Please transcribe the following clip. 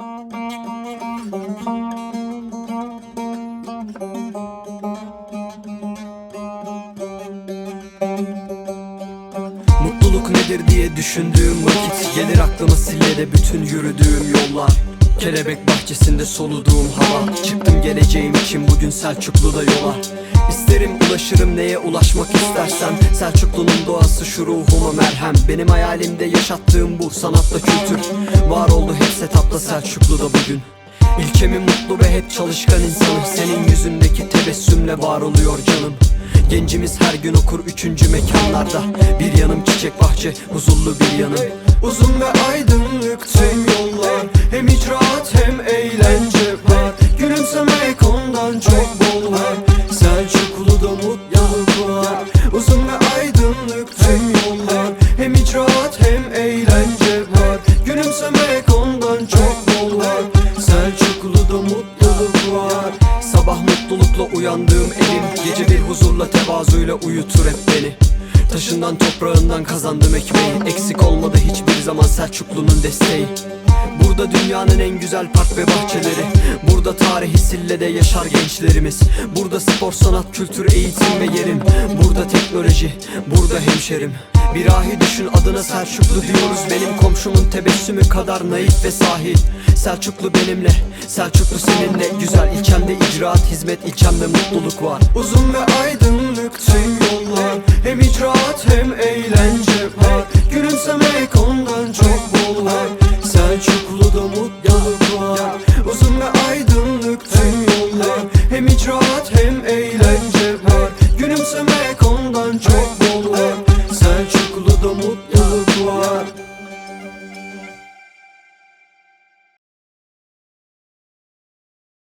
Mutluluk nedir diye düşündüğüm vakit Gelir aklıma sillede bütün yürüdüğüm yollar Kelebek bahçesinde soluduğum hava. Çıktım geleceğim için bugün Selçuklu'da yola. İsterim ulaşırım neye ulaşmak istersen Selçuklu'nun doğası şu ruhuma merhem. Benim hayalimde yaşattığım bu sanatla kültür. Var oldu hep etapta Selçuklu'da bugün. İlçemin mutlu ve hep çalışkan insanı Senin yüzündeki tebessümle var oluyor canım. Gencimiz her gün okur üçüncü mekanlarda. Bir yanım çiçek bahçe huzurlu bir yanım Uzun ve aydınlık tüm yollar. Hem icraat hem eğlence var. Gülümsemek ondan çok bol var. Selçuklu'da mutluluk var. Uzun ve aydınlık tüm yollar. Hem icraat hem eğlence var. Gülümsemek ondan çok bol var. Selçuklu'da mutluluk var. Sabah mutlulukla uyandığım evim Gece bir huzurla tevazuyla uyutur hep beni Taşından toprağından kazandım ekmeği. Eksik olmadı hiçbir zaman Selçuklu'nun desteği. Burada dünyanın en güzel park ve bahçeleri. Burada tarihi sillede yaşar gençlerimiz. Burada spor, sanat, kültür, eğitim ve yerim. Burada teknoloji, burada hemşerim. Bir ahi düşün adına Selçuklu diyoruz. Benim komşumun tebessümü kadar naif ve sahil. Selçuklu benimle, Selçuklu seninle. Güzel ilçemde icraat, hizmet ilçemde mutluluk var. Uzun ve aydınlık tüm yollar hem icraat hem eğlence var. Gülümsemek ondan çok bol var. Selçuklu'da mutluluk var. Uzun ve aydınlık tüm yollar. Hem icraat hem eğlence var. Gülümsemek ondan çok bol var. Selçuklu'da mutluluk var.